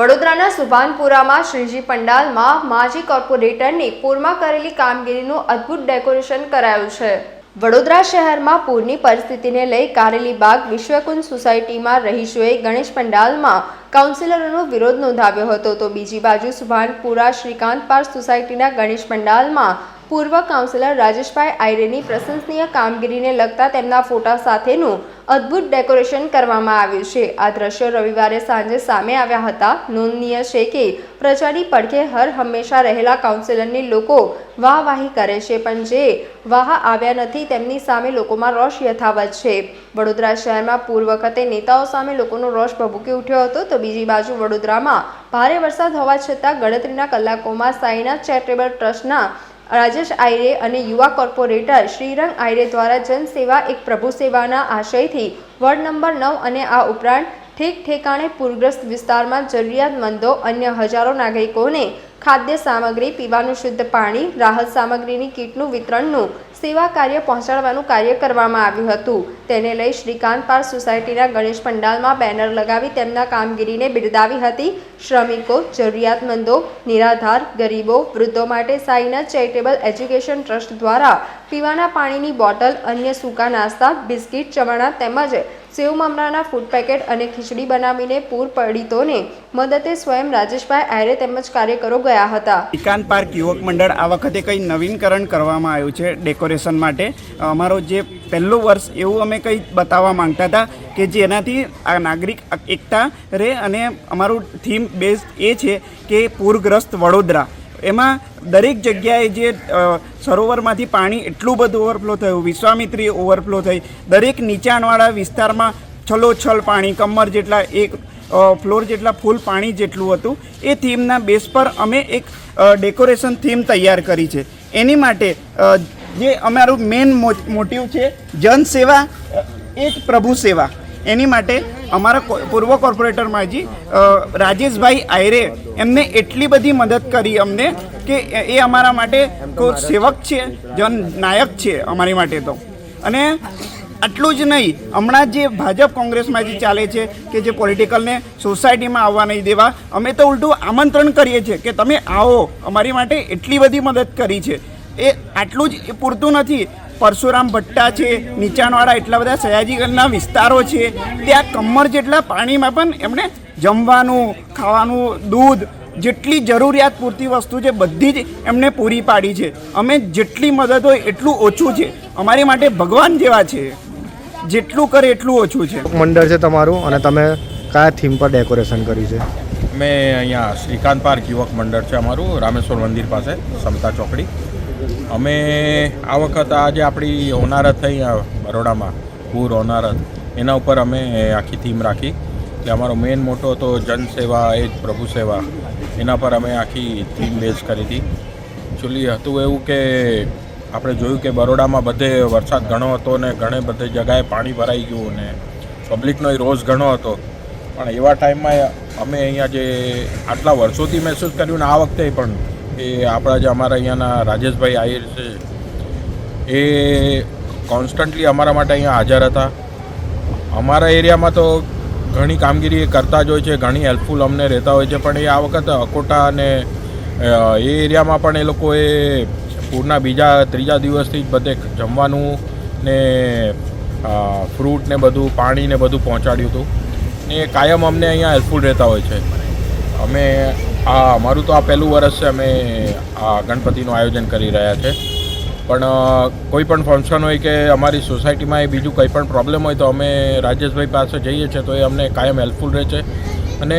વડોદરાના સુભાનપુરામાં શ્રીજી પંડાલમાં માજી કોર્પોરેટરની પૂરમાં કરેલી કામગીરીનું અદ્ભુત ડેકોરેશન કરાયું છે. વડોદરા શહેરમાં પૂરની પરિસ્થિતિને લઈ કારેલી બાગ વિશ્વકુંજ સોસાયટીમાં રહીશોએ ગણેશ પંડાલમાં કાઉન્સિલરોનો વિરોધ નોંધાવ્યો હતો તો બીજી બાજુ સુભાનપુરા શ્રીકાંત પાર્ક સોસાયટીના ગણેશ પંડાલમાં પૂર્વ કાઉન્સિલર રાજેશભાઈ આયરેની પ્રશંસનીય કામગીરીને લગતા તેમના ફોટા સાથેનું અદ્ભુત ડેકોરેશન કરવામાં આવ્યું છે. આ દ્રશ્યો રવિવારે સાંજે સામે આવ્યા હતા. નોંધનીય છે કે પ્રજાની પડખે હર હંમેશા રહેલા કાઉન્સિલરની લોકો વાહવાહી કરે છે, પણ જે વાહ આવ્યા નથી, તેમની સામે લોકોમાં રોષ યથાવત છે. વડોદરા શહેરમાં પૂર વખતે નેતાઓ સામે લોકોનો રોષ ભભૂકી ઉઠ્યો હતો, તો બીજી બાજુ વડોદરામાં ભારે વરસાદ હોવા છતાં ગણતરીના કલાકોમાં સાઈનાથ ચેરિટેબલ ટ્રસ્ટના રાજેશ આયરે અને યુવા કોર્પોરેટર શ્રીરંગ આયરે દ્વારા જનસેવા એક પ્રભુ સેવાના આશયથી વોર્ડ નંબર નવ અને આ ઉપરાંત ઠેક ઠેકાણે પૂરગ્રસ્ત વિસ્તારમાં જરૂરિયાતમંદો અન્ય હજારો નાગરિકોને ખાદ્ય સામગ્રી, પીવાનું શુદ્ધ પાણી, રાહત સામગ્રીની કીટનું વિતરણનું સેવા કાર્ય પહોંચાડવાનું કાર્ય કરવામાં આવ્યું હતું. તેને લઈ શ્રીકાંત પાર સોસાયટીના ગણેશ પંડાલમાં બેનર લગાવી તેમના કામગીરીને બિરદાવી હતી. શ્રમિકો, જરૂરિયાતમંદો, નિરાધાર, ગરીબો, વૃદ્ધો માટે સાઈના ચેરિટેબલ એજ્યુકેશન ટ્રસ્ટ દ્વારા પીવાના પાણીની બોટલ, અન્ય સૂકા નાસ્તા, બિસ્કિટ, ચવાણા તેમજ સેવ મમરાના ફૂડ પેકેટ અને ખીચડી બનાવીને પૂર પીડિતોને મદદે સ્વયં રાજેશભાઈ આયરે તેમજ કાર્યકરો ગયા હતા. પાર્ક યુવક મંડળ આ વખતે કંઈ નવીનકરણ કરવામાં આવ્યું છે? ડેકોરેશન માટે. અમારો જે પહેલું વર્ષ એવું અમે કંઈ બતાવવા માંગતા હતા કે જેનાથી આ નાગરિક એકતા રહે અને અમારું થીમ બેઝ એ છે કે પૂરગ્રસ્ત વડોદરા. એમાં દરેક જગ્યાએ જે સરોવરમાંથી પાણી એટલું બધું ઓવરફ્લો થયું, વિશ્વામિત્રી ઓવરફ્લો થઈ. દરેક નીચાણવાળા વિસ્તારમાં છલોછલ પાણી, કમર જેટલા એક ફ્લોર જેટલા ફૂલ પાણી જેટલું હતું. એ થીમના બેઝ પર અમે એક ડેકોરેશન થીમ તૈયાર કરી છે. એની માટે જે અમારું મેઇન મોટિવ છે જનસેવા એ જ પ્રભુ સેવા. એની માટે અમારા પૂર્વ કોર્પોરેટર માજી રાજેશભાઈ આયરે એમને એટલી બધી મદદ કરી અમને કે એ અમારા માટે કોઈ સેવક છે, જન નાયક છે અમારી માટે તો. અને આટલું જ નહીં, હમણાં જે ભાજપ કોંગ્રેસમાં જે ચાલે છે કે જે પોલિટિકલને સોસાયટીમાં આવવા નહીં દેવા, અમે તો ઉલટું આમંત્રણ કરીએ છીએ કે તમે આવો, અમારી માટે એટલી બધી મદદ કરી છે. એ આટલું જ એ પૂરતું નથી. પરશુરામ ભટ્ટા છે નીચાણવાળા એટલા બધા સયાજીગંજના વિસ્તારો છે. ત્યાં કમર જેટલા પાણીમાં પણ એમણે જમવાનું ખાવાનું દૂધ જેટલી જરૂરિયાત પૂરતી વસ્તુ છે બધી જ એમને પૂરી પાડી છે. અમે જેટલી મદદ હોય એટલું ઓછું છે. અમારી માટે ભગવાન જેવા છે. જેટલું કરે એટલું ઓછું છે. મંડળ છે તમારું અને તમે કયા થીમ પર ડેકોરેશન કર્યું છે? મેં અહીંયા શ્રીકાંત પાર્ક યુવક મંડળ છે અમારું રામેશ્વર મંદિર પાસે સમતા ચોકડી. અમે આ વખત આજે આપણી હોનારત થઈ બરોડામાં, પૂર હોનારત. એના ઉપર અમે આખી થીમ રાખી. કે અમારો મેઇન મોટો હતો જનસેવા એ જ પ્રભુ સેવા. એના પર અમે આખી થીમ બેઝ કરી હતી. એકચ્યુઅલી હતું એવું કે આપણે જોયું કે બરોડામાં બધે વરસાદ ઘણો હતો ને ઘણે બધે જગાએ પાણી ભરાઈ ગયું ને પબ્લિકનો રોજ ઘણો હતો. પણ એવા ટાઈમમાં અમે અહીંયા જે આટલા વર્ષોથી મહેસૂસ કર્યું ને આ વખતે પણ એ આપણા જે અમારા અહીંયાના રાજેશભાઈ આહિર છે, એ કોન્સ્ટન્ટલી અમારા માટે અહીંયા હાજર હતા. અમારા એરિયામાં તો ઘણી કામગીરી એ કરતા જ હોય છે, ઘણી હેલ્પફુલ અમને રહેતા હોય છે, પણ એ આ વખતે અકોટા અને એ એરિયામાં પણ એ લોકોએ પૂરના બીજા, ત્રીજા દિવસથી જ બધે જમવાનું ને ફ્રૂટ ને બધું, પાણી ને બધું પહોંચાડ્યું હતું. ને એ કાયમ અમને અહીંયા હેલ્પફુલ રહેતા હોય છે. અમે આ, અમારું તો આ પહેલું વર્ષ છે, અમે આ ગણપતિનું આયોજન કરી રહ્યા છે. પણ કોઈ પણ ફંક્શન હોય કે અમારી સોસાયટીમાં એ બીજું કંઈ પણ પ્રોબ્લેમ હોય તો અમે રાજેશભાઈ પાસે જઈએ છીએ તો એ અમને કાયમ હેલ્પફુલ રહે છે. અને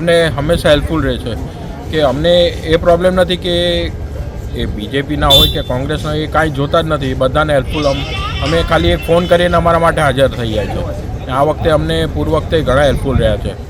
અમને હંમેશા હેલ્પફુલ રહે છે કે અમને એ પ્રોબ્લેમ નથી કે એ બીજેપીના હોય કે કોંગ્રેસના હોય, એ કાંઈ જોતા જ નથી. બધાને હેલ્પફુલ અમે ખાલી એક ફોન કરીને અમારા માટે હાજર થઈ જાય છે. આ વખતે અમને પૂર્વ વખતે ઘણા હેલ્પફુલ રહ્યા છે.